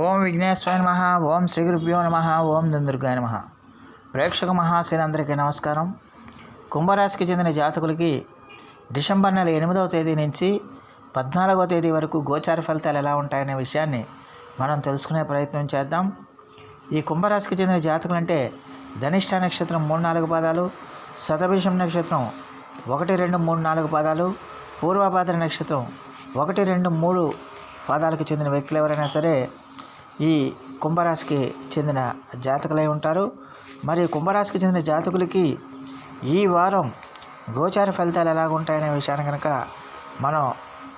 ఓం విఘ్నేశ్వరాయ నమ ఓం శ్రీ గురుభ్యో నమ ఓం దుందుర్గాయ నమ. ప్రేక్షక మహాశైలందరికీ నమస్కారం. కుంభరాశికి చెందిన జాతకులకి డిసెంబర్ నెల ఎనిమిదవ తేదీ నుంచి పద్నాలుగవ తేదీ వరకు గోచార ఫలితాలు ఎలా ఉంటాయనే విషయాన్ని మనం తెలుసుకునే ప్రయత్నం చేద్దాం. ఈ కుంభరాశికి చెందిన జాతకులు అంటే ధనిష్ట నక్షత్రం మూడు నాలుగు పాదాలు శతభిషం నక్షత్రం ఒకటి రెండు మూడు నాలుగు పాదాలు పూర్వభాద్ర నక్షత్రం ఒకటి రెండు మూడు పాదాలకు చెందిన వ్యక్తులు ఎవరైనా సరే ఈ కుంభరాశికి చెందిన జాతకులై ఉంటారు. మరి కుంభరాశికి చెందిన జాతకులకి ఈ వారం గోచార ఫలితాలు ఎలా ఉంటాయనే విషయాన్ని కనుక మనం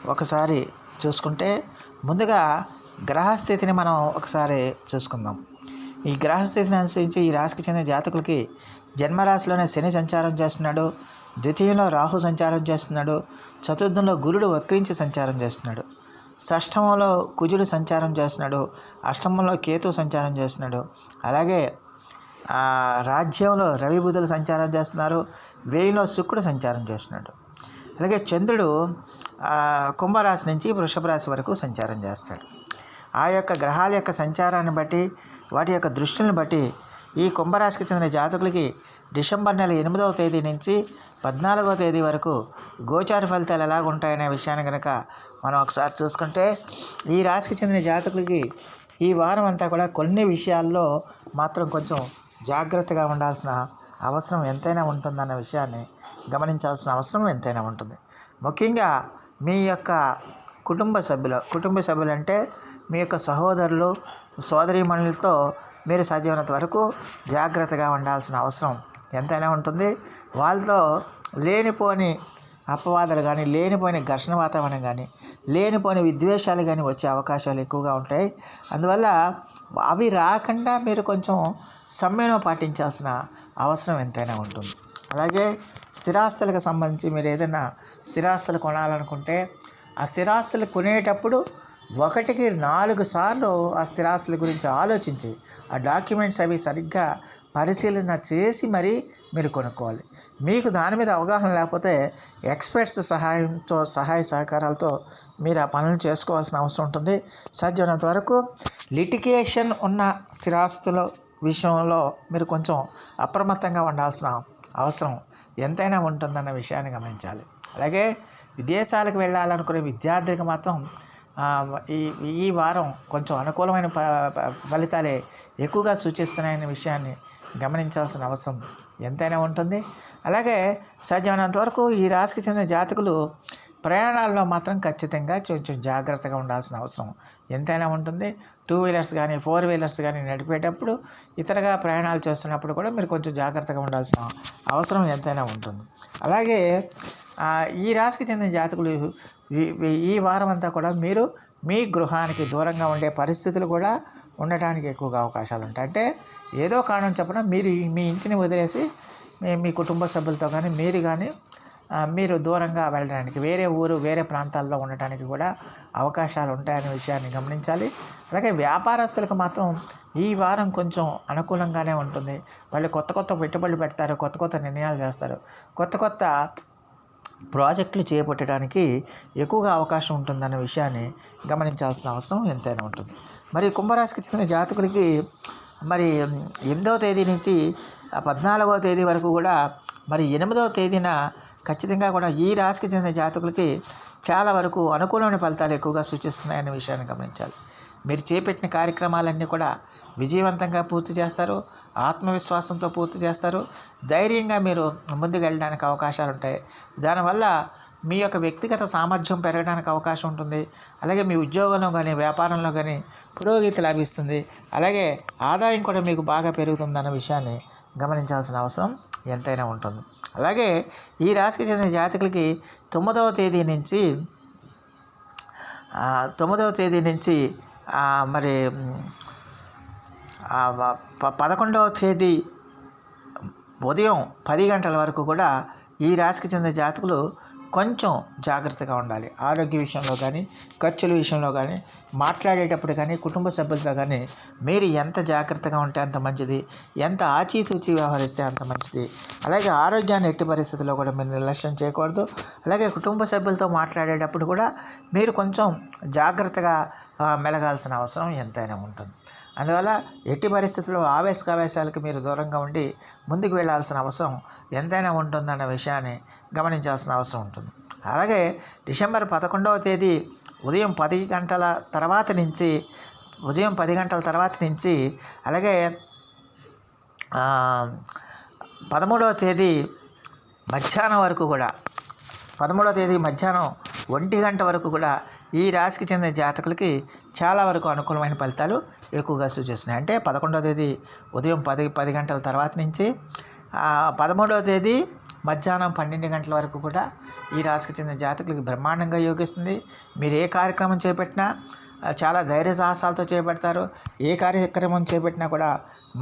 ఒకసారి చూసుకుంటే ముందుగా గ్రహస్థితిని మనం ఒకసారి చూసుకుందాం. ఈ గ్రహస్థితిని అనుసరించి ఈ రాశికి చెందిన జాతకులకి జన్మరాశిలోనే శని సంచారం చేస్తున్నాడు. ద్వితీయంలో రాహు సంచారం చేస్తున్నాడు. చతుర్థంలో గురుడు వక్రించి సంచారం చేస్తున్నాడు. షష్టమంలో కుజుడు సంచారం చేస్తున్నాడు. అష్టమంలో కేతు సంచారం చేస్తున్నాడు. అలాగే రాజ్యంలో రవి బుధులు సంచారం చేస్తున్నారు. వేయిలో శుక్రుడు సంచారం చేస్తున్నాడు. అలాగే చంద్రుడు కుంభరాశి నుంచి వృషభ రాశి వరకు సంచారం చేస్తాడు. ఆ యొక్క గ్రహాల యొక్క సంచారాన్ని బట్టి వాటి యొక్క దృష్టిని బట్టి ఈ కుంభరాశికి చెందిన జాతకులకి డిసెంబర్ నెల ఎనిమిదవ తేదీ నుంచి పద్నాలుగవ తేదీ వరకు గోచార ఫలితాలు ఎలాగ ఉంటాయనే విషయాన్ని కనుక మనం ఒకసారి చూసుకుంటే ఈ రాశికి చెందిన జాతకులకి ఈ వారం అంతా కూడా కొన్ని విషయాల్లో మాత్రం కొంచెం జాగ్రత్తగా ఉండాల్సిన అవసరం ఎంతైనా ఉంటుందన్న విషయాన్ని గమనించాల్సిన అవసరం ఎంతైనా ఉంటుంది. ముఖ్యంగా మీ యొక్క కుటుంబ సభ్యులు కుటుంబ సభ్యులు అంటే మీ యొక్క సహోదరులు సోదరీమణులతో మీరు సాధ్యమైనంత వరకు జాగ్రత్తగా ఉండాల్సిన అవసరం ఎంతైనా ఉంటుంది. వాళ్ళతో లేనిపోని అపవాదాలు కానీ లేనిపోయిన ఘర్షణ వాతావరణం కానీ లేనిపోని విద్వేషాలు కానీ వచ్చే అవకాశాలు ఎక్కువగా ఉంటాయి. అందువల్ల అవి రాకుండా మీరు కొంచెం సమ్మెను పాటించాల్సిన అవసరం ఎంతైనా ఉంటుంది. అలాగే స్థిరాస్తులకు సంబంధించి మీరు ఏదైనా స్థిరాస్తులు కొనాలనుకుంటే ఆ స్థిరాస్తులు కొనేటప్పుడు ఒకటికి నాలుగు సార్లు ఆ స్థిరాస్తుల గురించి ఆలోచించి ఆ డాక్యుమెంట్స్ అవి సరిగ్గా పరిశీలన చేసి మరీ మీరు కొనుక్కోవాలి. మీకు దాని మీద అవగాహన లేకపోతే ఎక్స్పర్ట్స్ సహాయంతో సహాయ సహకారాలతో మీరు ఆ పనులు చేసుకోవాల్సిన అవసరం ఉంటుంది. సాధ్యమైనంత వరకు లిటిగేషన్ ఉన్న స్థిరాస్తుల విషయంలో మీరు కొంచెం అప్రమత్తంగా ఉండాల్సిన అవసరం ఎంతైనా ఉంటుందన్న విషయాన్ని గమనించాలి. అలాగే విదేశాలకు వెళ్ళాలనుకునే విద్యార్థులకు మాత్రం ఈ ఈ వారం కొంచెం అనుకూలమైన ప ఫలితాలే ఎక్కువగా సూచిస్తున్నాయనే విషయాన్ని గమనించాల్సిన అవసరం ఎంతైనా ఉంటుంది. అలాగే సాధ్యమైనంత వరకు ఈ రాశికి చెందిన జాతకులు ప్రయాణాల్లో మాత్రం ఖచ్చితంగా కొంచెం జాగ్రత్తగా ఉండాల్సిన అవసరం ఎంతైనా ఉంటుంది. టూ వీలర్స్ కానీ ఫోర్ వీలర్స్ కానీ నడిపేటప్పుడు ఇతరగా ప్రయాణాలు చేస్తున్నప్పుడు కూడా మీరు కొంచెం జాగ్రత్తగా ఉండాల్సిన అవసరం ఎంతైనా ఉంటుంది. అలాగే ఈ రాశికి చెందిన జాతకులు ఈ- వారం అంతా కూడా మీరు మీ గృహానికి దూరంగా ఉండే పరిస్థితులు కూడా ఉండటానికి ఎక్కువగా అవకాశాలు ఉంటాయి. అంటే ఏదో కారణం చెప్పిన మీరు మీ ఇంటిని వదిలేసి మీ మీ కుటుంబ సభ్యులతో కానీ మీరు కానీ మీరు దూరంగా వెళ్ళడానికి వేరే ఊరు వేరే ప్రాంతాల్లో ఉండటానికి కూడా అవకాశాలు ఉంటాయనే విషయాన్ని గమనించాలి. అలాగే వ్యాపారస్తులకు మాత్రం ఈ వారం కొంచెం అనుకూలంగానే ఉంటుంది. వాళ్ళు కొత్త కొత్త పెట్టుబడులు పెడతారు కొత్త కొత్త నిర్ణయాలు చేస్తారు. కొత్త కొత్త ప్రాజెక్టులు చేపట్టడానికి ఎక్కువగా అవకాశం ఉంటుందన్న విషయాన్ని గమనించాల్సిన అవసరం ఎంతైనా ఉంటుంది. మరి కుంభరాశికి చెందిన జాతకులకి మరి ఎనిమిదవ తేదీ నుంచి పద్నాలుగవ తేదీ వరకు కూడా మరి ఎనిమిదవ తేదీన ఖచ్చితంగా కూడా ఈ రాశికి చెందిన జాతకులకి చాలా వరకు అనుకూలమైన ఫలితాలు ఎక్కువగా సూచిస్తున్నాయనే విషయాన్ని గమనించాలి. మీరు చేపట్టిన కార్యక్రమాలన్నీ కూడా విజయవంతంగా పూర్తి చేస్తారు ఆత్మవిశ్వాసంతో పూర్తి చేస్తారు. ధైర్యంగా మీరు ముందుకు వెళ్ళడానికి అవకాశాలు ఉంటాయి. దానివల్ల మీ యొక్క వ్యక్తిగత సామర్థ్యం పెరగడానికి అవకాశం ఉంటుంది. అలాగే మీ ఉద్యోగంలో కానీ వ్యాపారంలో కానీ పురోగతి లభిస్తుంది. అలాగే ఆదాయం కూడా మీకు బాగా పెరుగుతుందన్న విషయాన్ని గమనించాల్సిన అవసరం ఎంతైనా ఉంటుంది. అలాగే ఈ రాశికి చెందిన జాతకులకి తొమ్మిదవ తేదీ నుంచి తొమ్మిదవ తేదీ నుంచి మరి పదకొండవ తేదీ ఉదయం పది గంటల వరకు కూడా ఈ రాశికి చెందిన జాతకులు కొంచెం జాగ్రత్తగా ఉండాలి. ఆరోగ్య విషయంలో కానీ ఖర్చుల విషయంలో కానీ మాట్లాడేటప్పుడు కానీ కుటుంబ సభ్యులతో కానీ మీరు ఎంత జాగ్రత్తగా ఉంటే అంత మంచిది ఎంత ఆచితూచి వ్యవహరిస్తే అంత మంచిది. అలాగే ఆరోగ్యాన్ని ఎట్టి పరిస్థితుల్లో కూడా మీరు నిర్లక్ష్యం చేయకూడదు. అలాగే కుటుంబ సభ్యులతో మాట్లాడేటప్పుడు కూడా మీరు కొంచెం జాగ్రత్తగా మెలగాల్సిన అవసరం ఎంతైనా ఉంటుంది. అందువల్ల ఎట్టి పరిస్థితుల్లో ఆవేశకావేశాలకు మీరు దూరంగా ఉండి ముందుకు వెళ్ళాల్సిన అవసరం ఎంతైనా ఉంటుందన్న విషయాన్ని గమనించాల్సిన అవసరం ఉంటుంది. అలాగే డిసెంబర్ పదకొండవ తేదీ ఉదయం పది గంటల తర్వాత నుంచి ఉదయం పది గంటల తర్వాత నుంచి అలాగే పదమూడవ తేదీ మధ్యాహ్నం వరకు కూడా పదమూడవ తేదీ మధ్యాహ్నం ఒంటి గంట వరకు కూడా ఈ రాశికి చెందిన జాతకులకి చాలా వరకు అనుకూలమైన ఫలితాలు ఎక్కువగా సూచిస్తున్నాయి. అంటే పదకొండవ తేదీ ఉదయం పది పది గంటల తర్వాత నుంచి పదమూడవ తేదీ మధ్యాహ్నం పన్నెండు గంటల వరకు కూడా ఈ రాశికి చెందిన జాతకులకి బ్రహ్మాండంగా యోగిస్తుంది. మీరు ఏ కార్యక్రమం చేపట్టినా చాలా ధైర్య సాహసాలతో చేపడతారు. ఏ కార్యక్రమం చేపట్టినా కూడా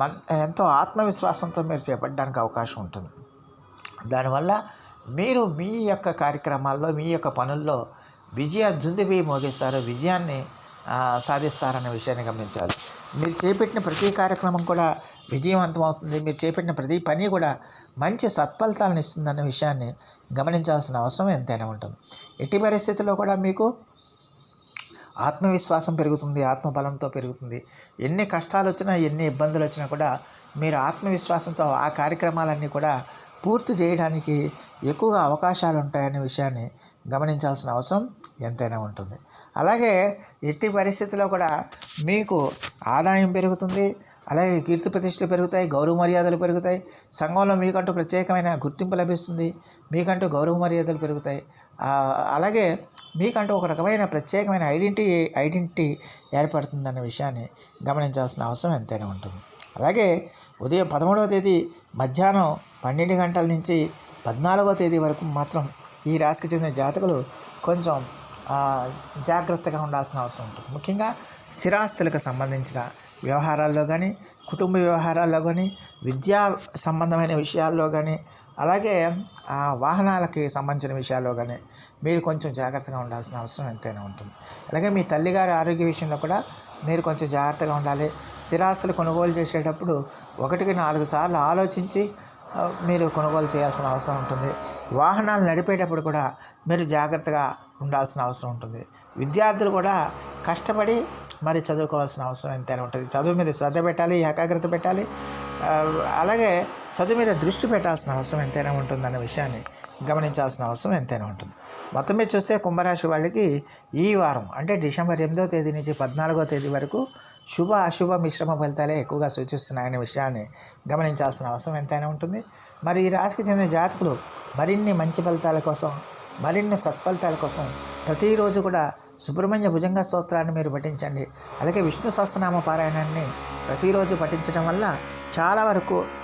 మన్ ఎంతో ఆత్మవిశ్వాసంతో మీరు చేపట్టడానికి అవకాశం ఉంటుంది. దానివల్ల మీరు మీ యొక్క కార్యక్రమాల్లో మీ యొక్క పనుల్లో విజయ దుందుబి మోగిస్తారు. విజయాన్ని ఆ, సాధిస్తారన్న విషయాన్ని గమనించాలి. మీరు చేపట్టిన ప్రతి కార్యక్రమం కూడా విజయవంతం అవుతుంది మీరు చేపట్టిన ప్రతి పని కూడా మంచి సత్ఫలితాలను ఇస్తుందన్న విషయాన్ని గమనించాల్సిన అవసరం ఎంతైనా ఉంటుంది. ఎట్టి పరిస్థితుల్లో కూడా మీకు ఆత్మవిశ్వాసం పెరుగుతుంది ఆత్మబలంతో పెరుగుతుంది. ఎన్ని కష్టాలు వచ్చినా ఎన్ని ఇబ్బందులు వచ్చినా కూడా మీరు ఆత్మవిశ్వాసంతో ఆ కార్యక్రమాలన్నీ కూడా పూర్తి చేయడానికి ఎక్కువగా అవకాశాలు ఉంటాయనే విషయాన్ని గమనించాల్సిన అవసరం ఎంతైనా ఉంటుంది. అలాగే ఎట్టి పరిస్థితిలో కూడా మీకు ఆదాయం పెరుగుతుంది అలాగే కీర్తి ప్రతిష్టలు పెరుగుతాయి గౌరవ మర్యాదలు పెరుగుతాయి సంఘంలో మీకంటూ ప్రత్యేకమైన గుర్తింపు లభిస్తుంది మీకంటూ గౌరవ మర్యాదలు పెరుగుతాయి. అలాగే మీకంటూ ఒక రకమైన ప్రత్యేకమైన ఐడెంటిటీ ఐడెంటిటీ ఏర్పడుతుందన్న విషయాన్ని గమనించాల్సిన అవసరం ఎంతైనా ఉంటుంది. అలాగే ఉదయం పదమూడవ తేదీ మధ్యాహ్నం పన్నెండు గంటల నుంచి పద్నాలుగవ తేదీ వరకు మాత్రం ఈ రాశికి చెందిన జాతకులు కొంచెం జాగ్రత్తగా ఉండాల్సిన అవసరం ఉంటుంది. ముఖ్యంగా స్థిరాస్తులకు సంబంధించిన వ్యవహారాల్లో కానీ కుటుంబ వ్యవహారాల్లో కానీ విద్యా సంబంధమైన విషయాల్లో కానీ అలాగే ఆ, వాహనాలకి సంబంధించిన విషయాల్లో కానీ మీరు కొంచెం జాగ్రత్తగా ఉండాల్సిన అవసరం ఎంతైనా ఉంటుంది. అలాగే మీ తల్లిగారి ఆరోగ్య విషయంలో కూడా మీరు కొంచెం జాగ్రత్తగా ఉండాలి. స్థిరాస్తులు కొనుగోలు చేసేటప్పుడు ఒకటికి నాలుగు సార్లు ఆలోచించి మీరు కొనుగోలు చేయాల్సిన అవసరం ఉంటుంది. వాహనాలు నడిపేటప్పుడు కూడా మీరు జాగ్రత్తగా ఉండాల్సిన అవసరం ఉంటుంది. విద్యార్థులు కూడా కష్టపడి మరి చదువుకోవాల్సిన అవసరం ఎంతైనా ఉంటుంది. చదువు మీద శ్రద్ధ పెట్టాలి ఏకాగ్రత పెట్టాలి అలాగే చదువు మీద దృష్టి పెట్టాల్సిన అవసరం ఎంతైనా ఉంటుందన్న విషయాన్ని గమనించాల్సిన అవసరం ఎంతైనా ఉంటుంది. మొత్తం మీద చూస్తే కుంభరాశి వాళ్ళకి ఈ వారం అంటే డిసెంబర్ ఎనిమిదో తేదీ నుంచి పద్నాలుగో తేదీ వరకు శుభ అశుభ మిశ్రమ ఫలితాలే ఎక్కువగా సూచిస్తున్నాయనే విషయాన్ని గమనించాల్సిన అవసరం ఎంతైనా ఉంటుంది. మరి ఈ రాశికి చెందిన జాతకులు మరిన్ని మంచి ఫలితాల కోసం మరిన్ని సత్ఫలితాల కోసం ప్రతిరోజు కూడా సుబ్రహ్మణ్య భుజంగ స్తోత్రాన్ని మీరు పఠించండి. అలాగే విష్ణు సహస్రనామ పారాయణాన్ని ప్రతిరోజు పఠించడం వల్ల చాలా వరకు